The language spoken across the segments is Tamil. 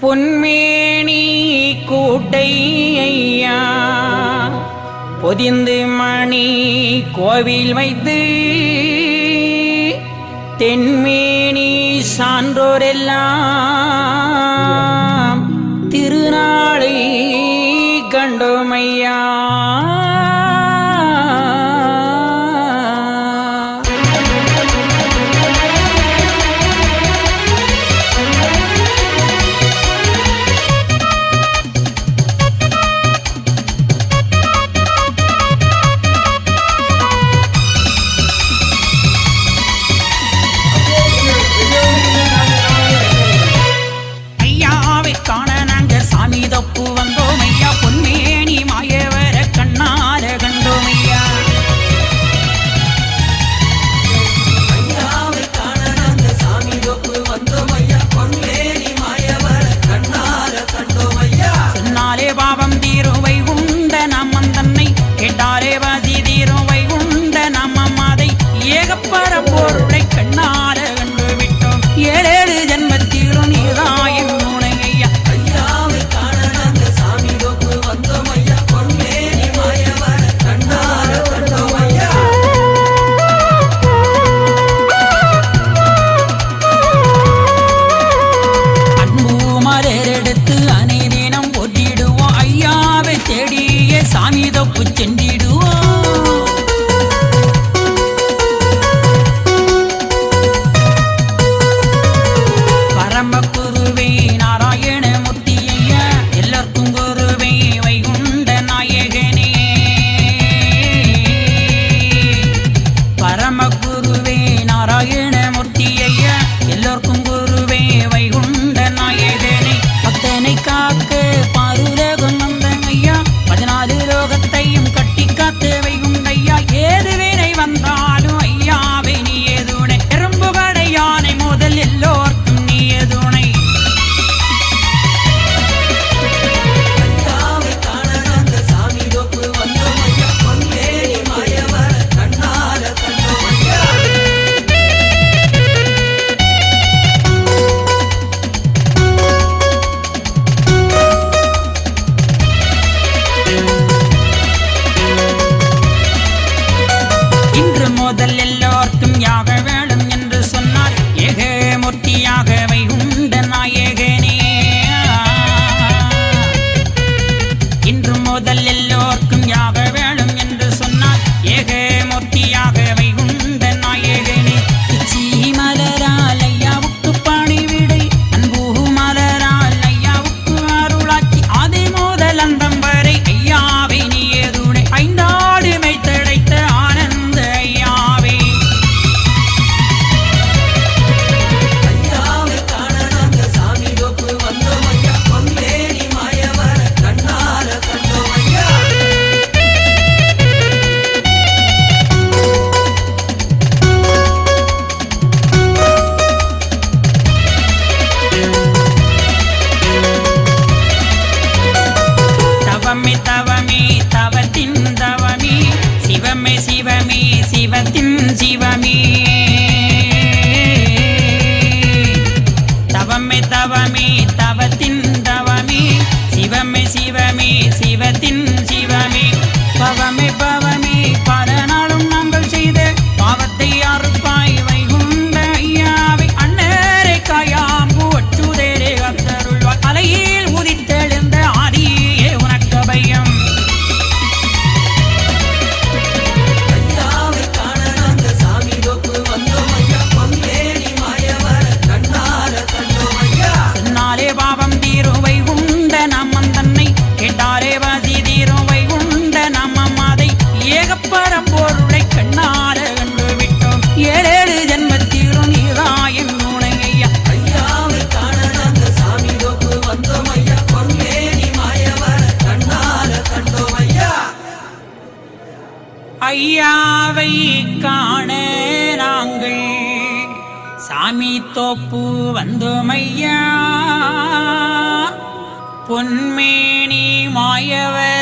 பொன்மேனி கூட்டை ஐயா. பொதிந்து மணி கோவில் வைத்து தென்மேனி சான்றோரெல்லாம் சாமியை காண நாங்கள். சாமி தோப்பு வந்துமையா? பொன்மேனி மாயவர்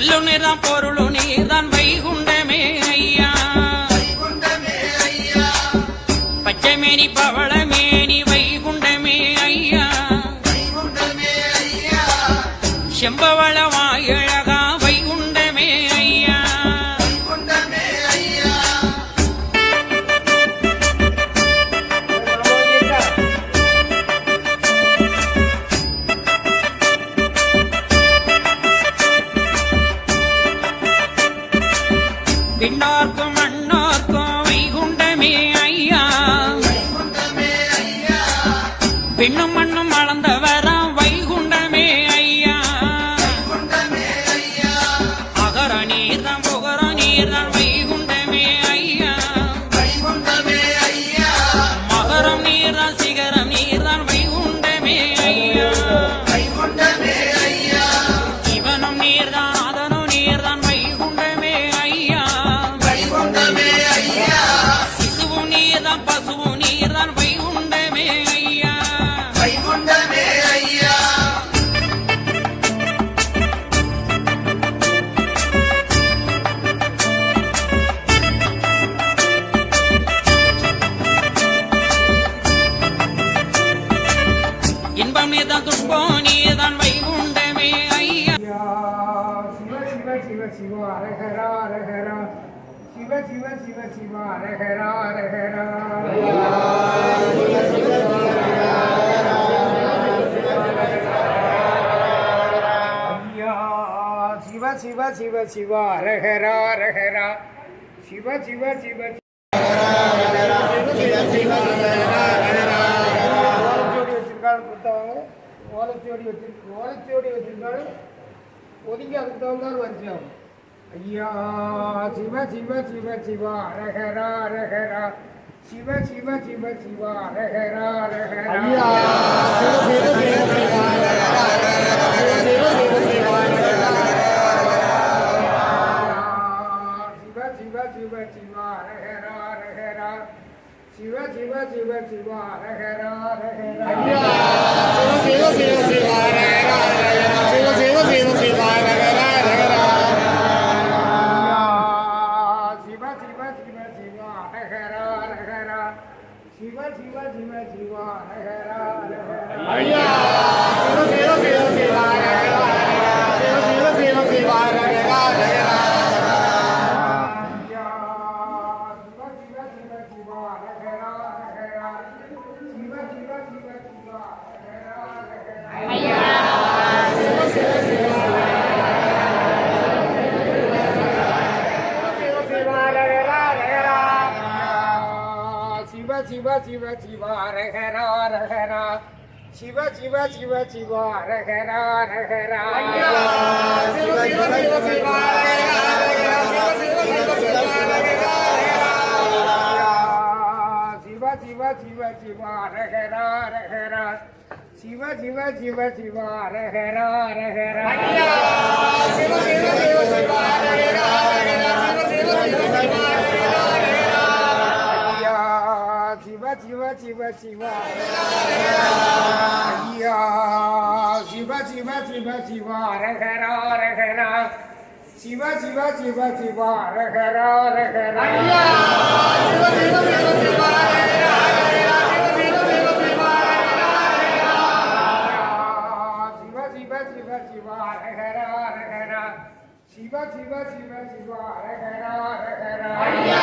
சொல்லு நிறம் பொருளு நீதான் வைகுண்டமே ஐயா. பச்சைமேனி பவள நீர் தான் புகரம் நீர் शिव शिव हरे हरा हरे हरा शिव शिव शिव शिव हरे हरा हरे हरा शिव शिव शिव शिव हरे हरा हरे हरा शिव शिव शिव ஓலத்தோடி வச்சிருக்காரு கொடுத்தவங்க வச்சிருக்காரு ஒதுங்கி அதுக்கு தகுந்தாரு வரிசையாகும் ஐயா சிவ சிவ சிவ சிவ அரகரா அரகரா சிவ சிவ சிவ சிவ அரகரா அரகரா ஐயா சிவ சிவ சிவ சிவ அரகரா அரகரா சிவ சிவ சிவ சிவ அரகரா அரகரா ஐயா சிவ சிவ சிவா அழகரா அழகரா శివ శివ శివ రహరా రహరా శివ శివ శివ శివ రహరా రహరా శివ శివ శివ శివ శివ శివ శివ రహరా రహరా శివ శివ శివ శివ రహరా రహరా శివ శివ శివ శివ రహరా రహరా శివ శివ శివ శివ சிவ சிவ சிவ சிவ ஐயா சிவ சிவ சிவ சிவ சிவ அரகரா அரகரா சிவ சிவ சிவ சிவ அரகரா அரகரா சிவ சிவ சிவ சிவ அரகரா அரகரா சிவ சிவ சிவ சிவ அரகரா அரகரா ஐயா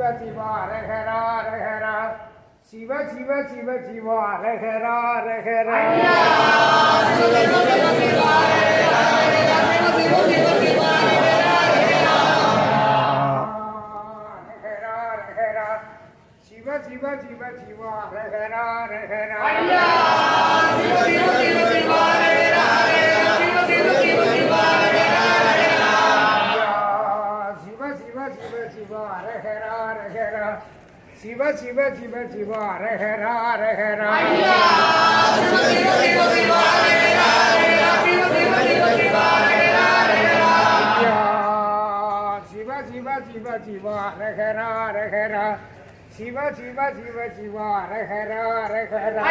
சிவ சிவ சிவ அரகரா அரகரா சிவ சிவ சிவ சிவ அரகரா அரகரா அரகரா அரகரா சிவ சிவ சிவ சிவ அரகரா அரகரா சிவ சிவ சிவ சிவ சிவ அரகரா அரகரா சிவ சிவ சிவ சிவ அரகரா அரகரா சிவ சிவ சிவ சிவ அரகரா அரகரா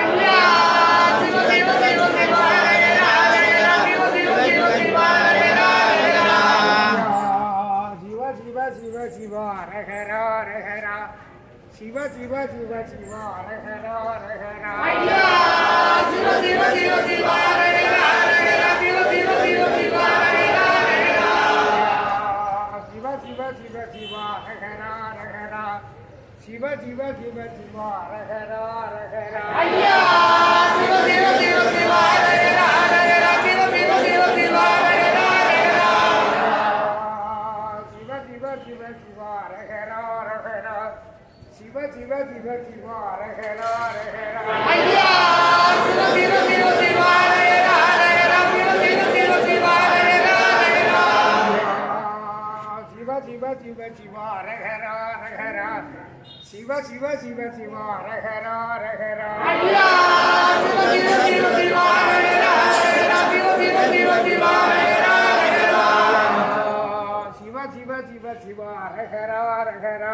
சிவ சிவ சிவ சிவ அரகரா அரகரா சிவ சிவ சிவ சிவ அரஹர அரஹர ஐயா சிவ சிவ சிவ சிவ அரஹர அரஹர சிவ சிவ சிவ சிவ அரஹர அரஹர சிவ சிவ சிவ சிவ அரஹர அரஹர சிவ சிவ சிவ சிவ அரஹர அரஹர ஐயா சிவ சிவ சிவ சிவ அரஹர அரஹர சிவ சிவ சிவ சிவ அரகரா அரகரா ஐயா சிவ சிவ சிவ சிவ அரகரா அரகரா சிவ சிவ சிவ சிவ அரகரா அரகரா சிவ சிவ சிவ சிவ அரகரா அரகரா சிவ சிவ சிவ சிவ அரகரா அரகரா ஐயா சிவ சிவ சிவ சிவ அரகரா அரகரா சிவ சிவ சிவ சிவ அரகரா அரகரா சிவ சிவ சிவ சிவ அரகரா அரகரா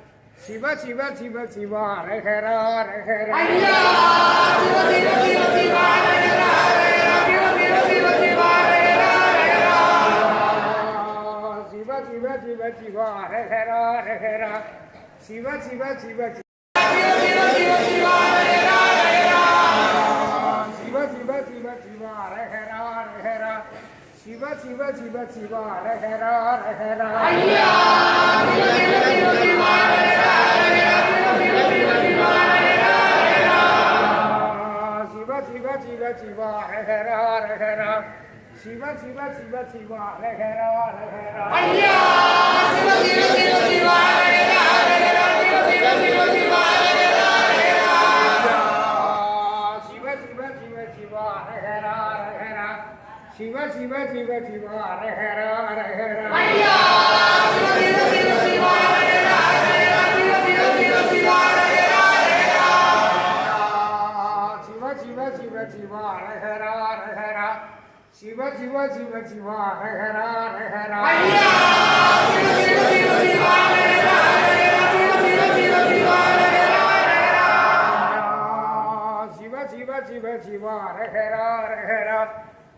அரகரா அரகரா சிவ சிவ சிவ சிவ அரகரா அரகரா சிவ சிவ சிவ சிவ சிவ சிவ சிவ சிவ சிவ அரகரா அரகரா சிவ சிவ சிவ சிவ அரகரா அரகரா சிவ சிவ சிவ சிவ அரகரா அரகரா சிவ சிவ சிவ சிவ சிவ அரஹர அரஹர சிவ சிவ சிவ சிவ அரஹர அரஹர சிவ சிவ சிவ சிவ அரஹர அரஹர சிவ சிவ சிவ சிவ அரஹர அரகரா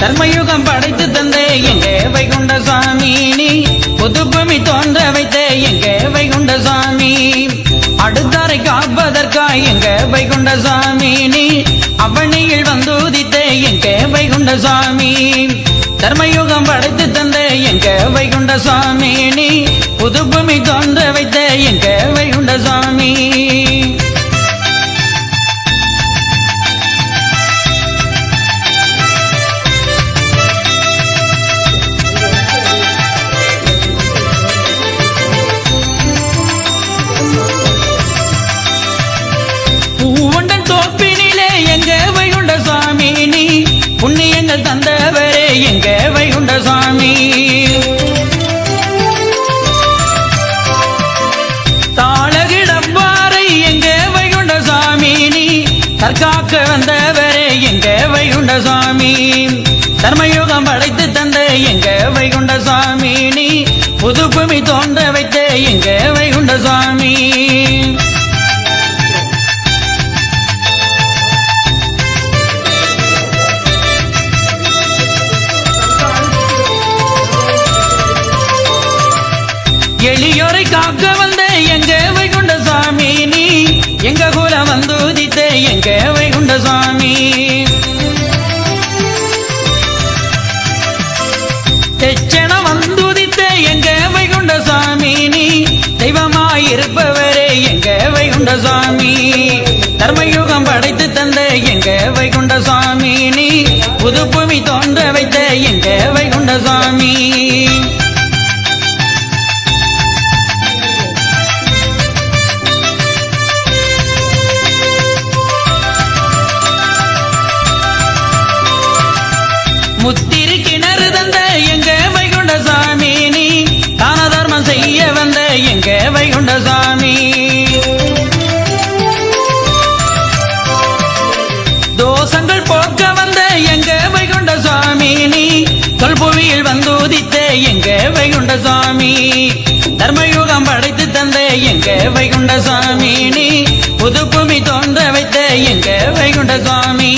கர்மயுகம் படைத்து தந்தே எங்கே வைகுண்ட சுவாமி நீ. புதுபூமி தோன்ற வைத்தே எங்கே வைகுண்ட சுவாமி. அடுத்தாரை காப்பதற்காய் எங்கே வைகுண்ட சுவாமி நீ. அவனியில் வந்து உதித்தே எங்க வைகுண்ட சுவாமி. தர்மயுகம் படைத்து தந்தே எங்கே வைகுண்ட சுவாமி நீ. புதுபூமி தோன்ற வைத்தே எங்கே வைகுண்ட சுவாமி. தற்காக்க வந்தவரே எங்க வைகுண்ட சுவாமி. தர்மயுகம் படைத்து தந்த எங்க வைகுண்ட சுவாமி. நீ புதுப்புமி தோன்ற வைத்த எங்க வைகுண்ட சுவாமி. எளியோரை காக்க இருப்பவரே எங்க வைகுண்ட சுவாமி தர்மயுகம் படைத்து தந்த எங்க வைகுண்ட சுவாமி நீ புதுப்புவி தோன்றவை தொல்புவியில் வந்து எங்க வைகுண்ட சாமி தர்மயுகம் படைத்து தந்த எங்க வைகுண்ட சாமி நீ புதுப்புமி தோன்ற வைத்த எங்க வைகுண்ட சாமி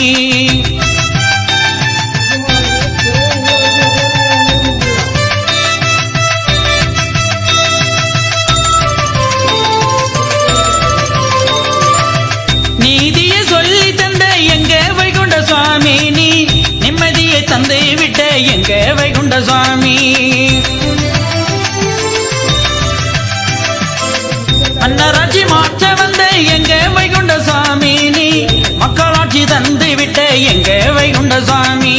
தந்து விட்ட எங்க வைகுண்ட சுவாமி?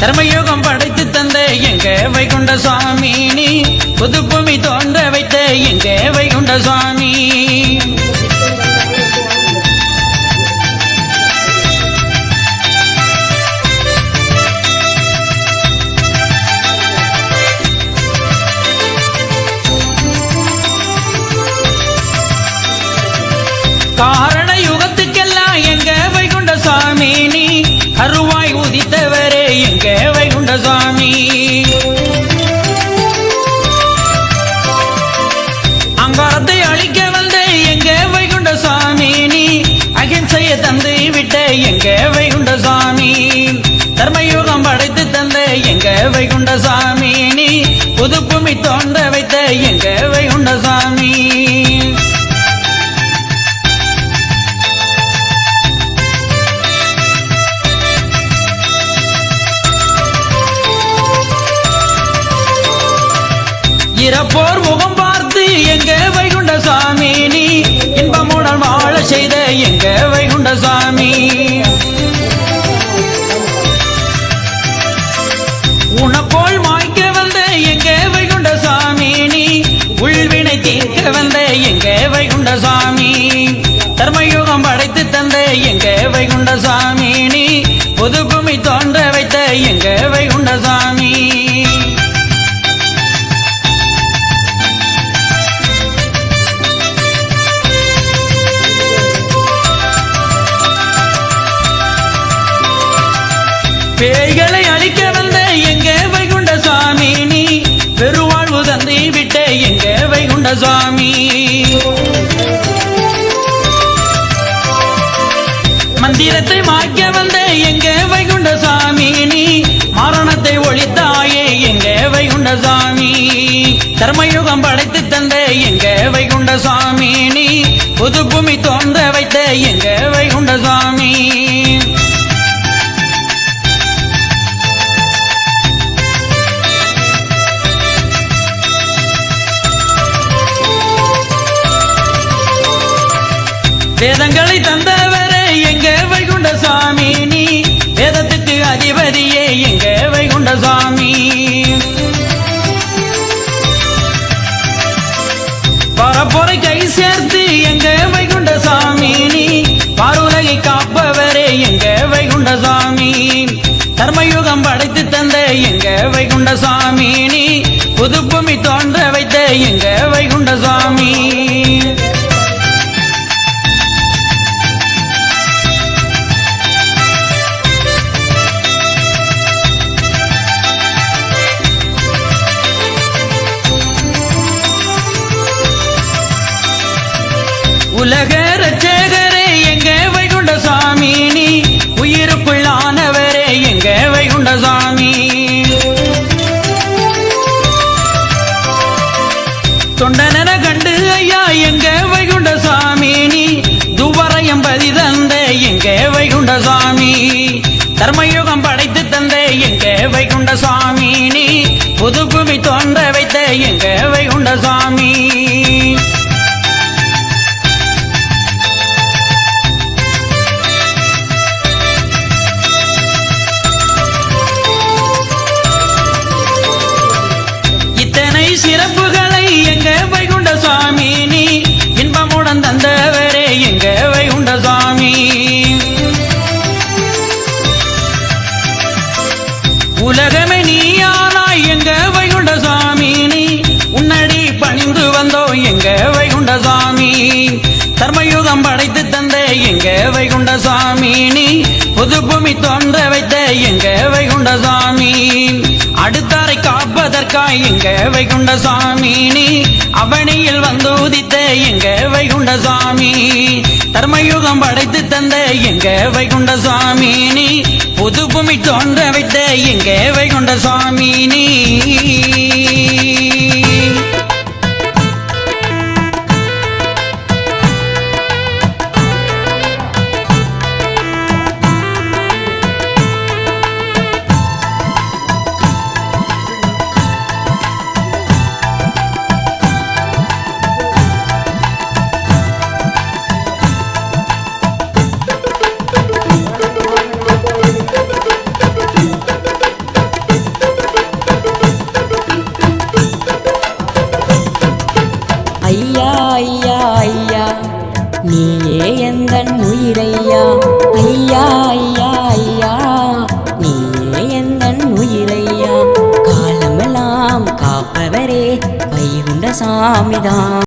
தர்மயோகம் படைத்து தந்த எங்க வைகுண்ட சுவாமி? நீ புதுப்புமி தோன்ற வைத்த எங்க வைகுண்ட சுவாமி? உண்ட சாமி நீ புதுப்புமி தோன்ற வைத்த எங்க உண்ட சாமி இறப்போர் முகம் பார்த்து எங்க வைகுண்ட சாமி நீ இன்பமுடன் வாழ செய்த எங்க வைகுண்ட சாமி எங்க வைகுண்ட சுவாமி பேய்களை அழிக்க வந்த எங்கே வைகுண்ட சுவாமி நீ பெருவாழ்வு தந்தை விட்ட எங்கே வைகுண்ட சுவாமி மந்திரத்தை மாய்க்க வந்த எங்கே அசுரத்தை ஒழித்தாயே எங்க வைகுண்ட சாமி தர்மயுகம் படைத்து தந்த எங்கே வைகுண்ட சாமி நீ புது பூமி தோன்ற வைத்த எங்கே வைகுண்ட சாமி வேதங்களை தந்தவரே எங்கே வைகுண்ட சாமி கண்டசாமி பரப்புரை கை சேர்த்து எங்க வைகுண்ட சாமி நீ பருலகை காப்பவரே எங்க வைகுண்ட சாமி தர்மயுகம் படைத்து தந்த எங்க வைகுண்ட சாமி நீ புது தோன்ற வைத்த எங்க வைகுண்ட உலக ரச்சகரே எங்க வைகுண்ட சாமி நீ உயிருக்குள்ளானவரே எங்க வைகுண்ட சாமி தொண்டன கண்டு ஐயா எங்க வைகுண்ட சாமி நீ துவரையம் பதி தந்த எங்க வைகுண்ட சாமி தர்மயுகம் படைத்து தந்த எங்க வைகுண்ட சாமி நீ புது வைகுண்ட சாமி நீ புது பூமி தோன்ற வைத்த எங்க வைகுண்ட சாமி அடுத்தாரை காப்பதற்காய் எங்க வைகுண்ட சாமி நீ அவனியில் வந்து உதித்த எங்க வைகுண்ட சாமி தர்மயுகம் படைத்து தந்த எங்க வைகுண்ட சாமி நீ புது பூமி தோன்ற வைத்த எங்க வைகுண்ட சாமி நீ